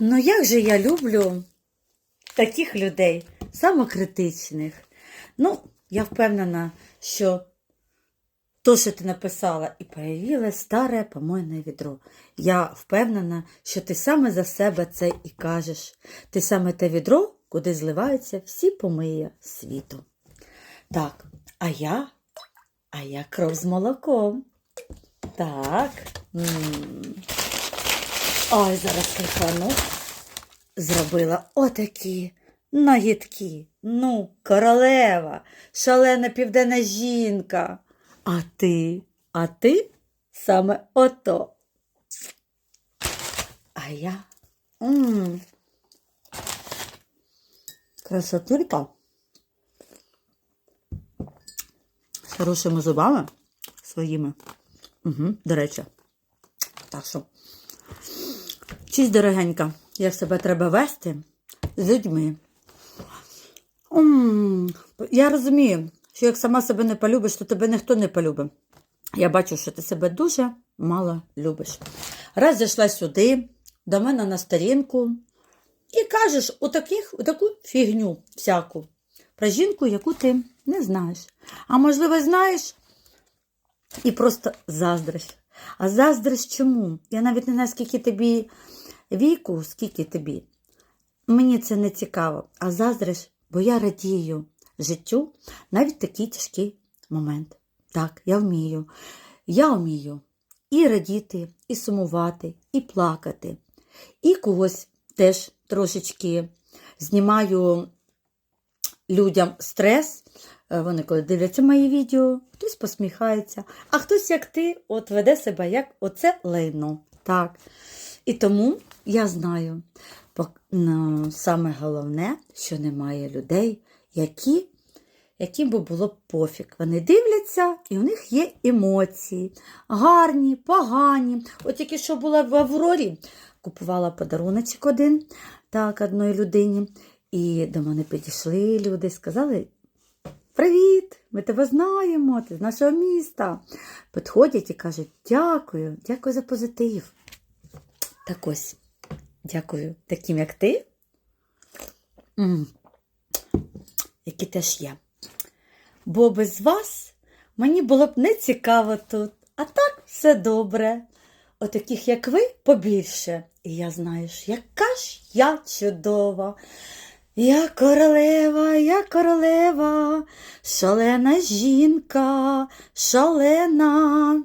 Ну як же я люблю таких людей, самокритичних. Ну, я впевнена, що то, що ти написала, і появилось старе помойне відро. Я впевнена, що ти саме за себе це і кажеш. Ти саме те відро, куди зливаються всі помиї світу. Так, а я, а я кров з молоком. Так. м Ой, зараз кайфану. Зробила отакі нагідки. Ну, королева, шалена південна жінка. А ти, а ти саме ото. А я. м Красотулька. З хорошими зубами своїми. Угу, до речі. Так що. Чись, дорогенька, як себе треба вести з людьми. М, Я розумію, що як сама себе не полюбиш, то тебе ніхто не полюбить. Я бачу, що ти себе дуже мало любиш. Раз зайшла сюди, до мене на сторінку, і кажеш у таких, у таку фігню всяку про жінку, яку ти не знаєш. А можливо, знаєш і просто заздриш. А заздриш чому? Я навіть не знаю, скільки тобі віку, скільки тобі. Мені це не цікаво. А заздриш, бо я радію життю навіть такий тяжкий момент. Так, я вмію. Я вмію і радіти, і сумувати, і плакати. І когось теж трошечки знімаю людям стрес. Е, Вони коли дивляться мої відео, хтось посміхається, а хтось, як ти, от веде себе як оце лайно. Так. І тому я знаю, саме головне, що немає людей, які, яким би було пофіг. Вони дивляться, і у них є емоції. Гарні, погані. От тільки що була в Аврорі, купувала подаруночок один, так, одної людині. І до мене підійшли люди, сказали: Привіт! Ми тебе знаємо, ти з нашого міста. Підходять і кажуть, дякую, дякую за позитив. Так ось, дякую таким, як ти, які теж є. Бо без вас мені було б не цікаво тут. А так все добре. Отаких, як ви, побільше. І я знаю, яка ж я чудова. Я королева, я королева, шалена жінка, шалена.